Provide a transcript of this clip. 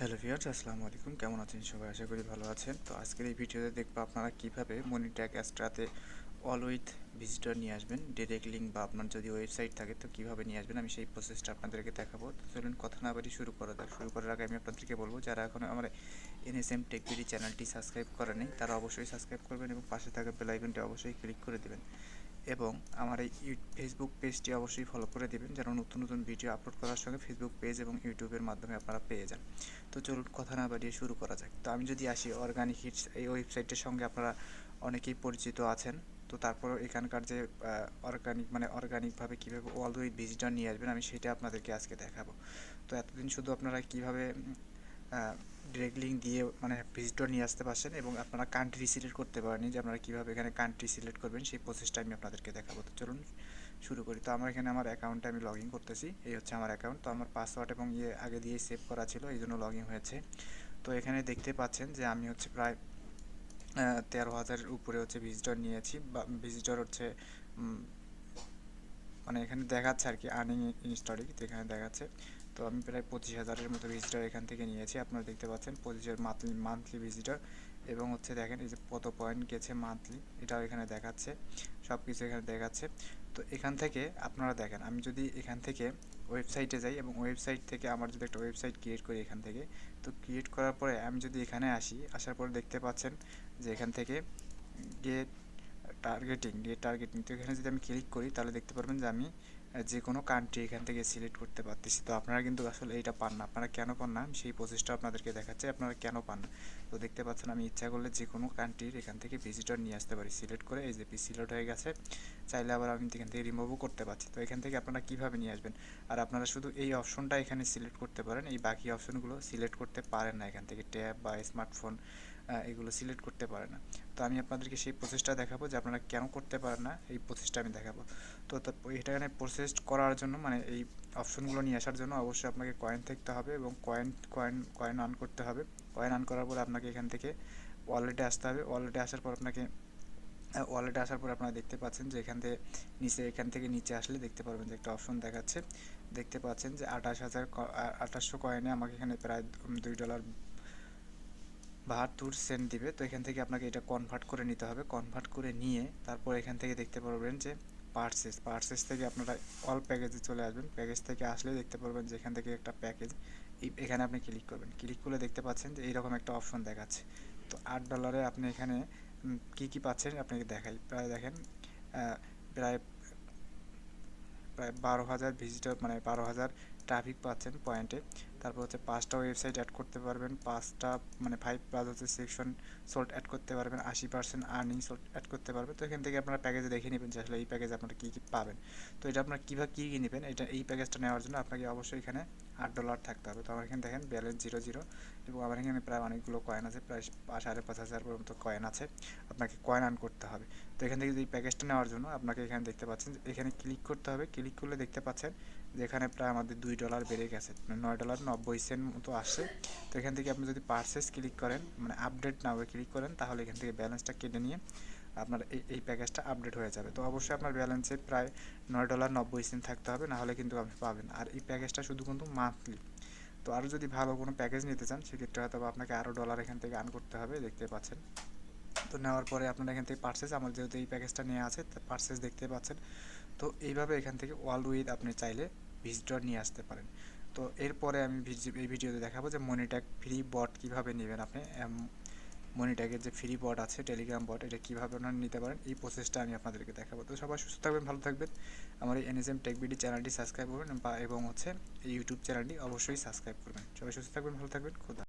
Hello viewers, আসসালামু আলাইকুম। কেমন আছেন সবাই? আশা করি ভালো আছেন। তো আজকের এই ভিডিওতে দেখব আপনারা কীভাবে মনিট্যাগ অ্যাস্ট্রাতে অল উইথ ভিজিটর নিয়ে আসবেন। ডিরেক্ট লিঙ্ক বা আপনার যদি ওয়েবসাইট থাকে, তো কীভাবে নিয়ে আসবেন? আমি সেই প্রসেসটা আপনাদেরকে দেখাবো। তো চলুন কথা না বাড়ি শুরু করা যাক। শুরু করার আগে আমি আপনাদেরকে বলব, যারা এখন আমার এনএসএম টেকবিডি চ্যানেলটি সাবস্ক্রাইব করেনি তারা অবশ্যই সাবস্ক্রাইব করবেন এবং পাশে থাকা বেল আইকনটি অবশ্যই ক্লিক করে দেবেন। এবং আমার এই ফেসবুক পেজটি অবশ্যই ফলো করে দেবেন যেন নতুন নতুন ভিডিও আপলোড করার সঙ্গে ফেসবুক পেজ এবং ইউটিউবের মাধ্যমে আপনারা পেয়ে যান। তো চলুন কথা না বাড়িয়ে শুরু করা যাক। তো আমি যদি আসি অর্গানিক হিটস এই ওয়েবসাইটের সঙ্গে আপনারা অনেকেই পরিচিত আছেন। তো তারপর এখানকার যে অর্গানিক মানে অর্গানিকভাবে কীভাবে অল উইথ ভিজিটর নিয়ে আসবেন, আমি সেটা আপনাদেরকে আজকে দেখাবো। তো এতদিন শুধু আপনারা কীভাবে ডিরেক্ট লিঙ্ক দিয়ে মানে ভিজিটর নিয়ে আসতে পারছেন এবং আপনারা কান্ট্রি সিলেক্ট করতে পারেন যে আপনারা কীভাবে এখানে কান্ট্রি সিলেক্ট করবেন, সেই প্রসেসটা আমি আপনাদেরকে দেখাবো। তো চলুন শুরু করি। তো আমার এখানে আমার অ্যাকাউন্টে আমি লগ ইন করতেছি। এই হচ্ছে আমার অ্যাকাউন্ট তো আমার পাসওয়ার্ড এবং ইয়ে আগে দিয়ে সেভ করা ছিল, এই জন্য লগ ইন হয়েছে। তো এখানে দেখতে পাচ্ছেন যে আমি হচ্ছে প্রায় তেরো হাজারের উপরে হচ্ছে ভিজিটর নিয়েছি বা ভিজিটর হচ্ছে মানে এখানে দেখাচ্ছে আর কি আর্নিং ইনস্টরি এখানে দেখাচ্ছে। তো আমি প্রায় পঁচিশ হাজারের মতো ভিজিটার এখান থেকে নিয়েছি, আপনারা দেখতে পাচ্ছেন পঁচিশ হাজার মান্থলি মান্থলি ভিজিটার এবং হচ্ছে দেখেন এই যে কত পয়েন্ট গেছে মান্থলি এটাও এখানে দেখাচ্ছে সব কিছু এখানে দেখাচ্ছে। তো এখান থেকে আপনারা দেখেন, আমি যদি এখান থেকে ওয়েবসাইটে যাই এবং ওয়েবসাইট থেকে আমার যদি একটা ওয়েবসাইট ক্রিয়েট করি এখান থেকে, তো ক্রিয়েট করার পরে আমি যদি এখানে আসি, আসার পরে দেখতে পাচ্ছেন যে এখান থেকে গেট টার্গেটিং গেট টার্গেটিং তো এখানে যদি আমি ক্লিক করি, তাহলে দেখতে পারবেন যে আমি যে কোনো কান্ট্রি এখান থেকে সিলেক্ট করতে পারতেছি। তো আপনারা কিন্তু আসলে এইটা পান না। আপনারা কেন পান না? সেই প্রসেসটা আপনাদেরকে দেখাচ্ছে, আপনারা কেন পান না? তো দেখতে পাচ্ছেন, আমি ইচ্ছা করলে যে কোনো কান্ট্রির এখান থেকে ভিজিটর নিয়ে আসতে পারি। সিলেক্ট করে এই যে পি সিলেক্ট হয়ে গেছে, চাইলে আবার আমি এখান থেকে রিমুভও করতে পারছি। তো এখান থেকে আপনারা কীভাবে নিয়ে আসবেন? আর আপনারা শুধু এই অপশনটা এখানে সিলেক্ট করতে পারেন, এই বাকি অপশনগুলো সিলেক্ট করতে পারেন না এখান থেকে। ট্যাব বা স্মার্টফোন এগুলো সিলেক্ট করতে পারে না। তো আমি আপনাদেরকে সেই প্রসেসটা দেখাবো যে আপনারা কেন করতে পারেন না, এই প্রসেসটা আমি দেখাবো। তো এখানে প্রসেস করার জন্য মানে এই অপশনগুলো নিয়ে আসার জন্য অবশ্যই আপনাকে কয়েন থাকতে হবে এবং কয়েন কয়েন কয়েন অন করতে হবে। কয়েন অন করার পর আপনাকে এখান থেকে ওয়ালেটে আসতে হবে। ওয়ালেটে আসার পর আপনাকে ওয়ালেটে আসার পর আপনারা দেখতে পাচ্ছেন যে এখান থেকে নিচে, এখান থেকে নিচে আসলে দেখতে পারবেন যে একটা অপশন দেখাচ্ছে। দেখতে পাচ্ছেন যে আঠাশ হাজার আঠাশশো কয়েনে আমাকে এখানে প্রায় দুই ডলার বাহাত্তর সেন্ট দিবে, তো এখান থেকে আপনাকে এটা কনভার্ট করে নিতে হবে। কনভার্ট করে নিয়ে তারপর এখান থেকে দেখতে পারবেন যে পার্সেস পার্সেস থেকে আপনারা অল প্যাকেজে চলে আসবেন। প্যাকেজ থেকে আসলে দেখতে পারবেন যে এখান থেকে একটা প্যাকেজ এখানে আপনি ক্লিক করবেন। ক্লিক করলে দেখতে পাচ্ছেন যে এইরকম একটা অপশন দেখাচ্ছে। তো আট ডলারে আপনি এখানে কি কি পাচ্ছেন আপনাকে দেখাই। প্রায় দেখেন প্রায় প্রায় বারো হাজার ভিজিটর মানে বারো হাজার ট্রাফিক পাচ্ছেন পয়েন্টে তারপর হচ্ছে পাঁচটা ওয়েবসাইট অ্যাড করতে পারবেন, পাঁচটা মানে ফাইভ প্লাস হচ্ছে সেকশন সোল্ট অ্যাড করতে পারবেন, আশি পার্সেন্ট আর্নিং সোল্ট অ্যাড করতে পারবেন। তো এখান থেকে আপনারা প্যাকেজে দেখে নেবেন যে আসলে এই প্যাকেজে আপনারা কী কী পাবেন। তো এটা আপনারা কীভাবে কী কী নেবেন, এটা এই প্যাকেজটা নেওয়ার জন্য আপনাকে অবশ্যই এখানে আট ডলার থাকতে হবে। তো আমার এখানে দেখেন ব্যালেন্স জিরো জিরো এবং আমার এখানে প্রায় অনেকগুলো কয়েন আছে, প্রায় সাড়ে পাঁচ হাজার পর্যন্ত কয়েন আছে। আপনাকে কয়েন আর্ন করতে হবে। তো এখান থেকে এই প্যাকেজটা নেওয়ার জন্য আপনাকে এখানে দেখতে পাচ্ছেন এখানে ক্লিক করতে হবে। ক্লিক করলে দেখতে পাচ্ছেন যে এখানে প্রায় আমাদের দুই ডলার বেড়ে গেছে মানে নয় ডলার নব্বই সেন্ট মতো আসছে। তো এখান থেকে আপনি যদি পার্সেস ক্লিক করেন মানে আপডেট না হয়ে ক্লিক করেন, তাহলে এখান থেকে ব্যালেন্সটা কেটে নিয়ে আপনার এই এই প্যাকেজটা আপডেট হয়ে যাবে। তো অবশ্যই আপনার ব্যালেন্সে প্রায় নয় ডলার নব্বই সেন্ট থাকতে হবে, নাহলে কিন্তু আপনি পাবেন। আর এই প্যাকেজটা শুধু কিন্তু মান্থলি তো আরও যদি ভালো কোনো প্যাকেজ নিতে চান, সেক্ষেত্রে হয়তো আপনাকে আরও ডলার এখান থেকে আর্ন করতে হবে, দেখতে পাচ্ছেন। তো নেওয়ার পরে আপনারা এখান থেকে পার্সেস আমার যেহেতু এই প্যাকেজটা নিয়ে আছে পার্সেস দেখতে পাচ্ছেন। তো এইভাবে এখান থেকে ওয়ার্ল্ড উইথ আপনি চাইলে ভিজিটর নিয়ে আসতে পারেন। তো এরপরে আমি এই ভিডিওতে দেখাবো যে মনিট্যাগ ফ্রি বট কীভাবে নেবেন আপনি মনিট্যাগের যে ফ্রি বট আছে টেলিগ্রাম বট এটা কীভাবে আপনারা নিতে পারেন, এই প্রসেসটা আমি আপনাদেরকে দেখাবো। তো সবাই সুস্থ থাকবেন, ভালো থাকবেন। আমার এই এনএসএম টেকবিডি চ্যানেলটি সাবস্ক্রাইব করবেন, বা, এবং হচ্ছে এই ইউটিউব চ্যানেলটি অবশ্যই সাবস্ক্রাইব করবেন। সবাই সুস্থ থাকবেন, ভালো থাকবেন, খুদা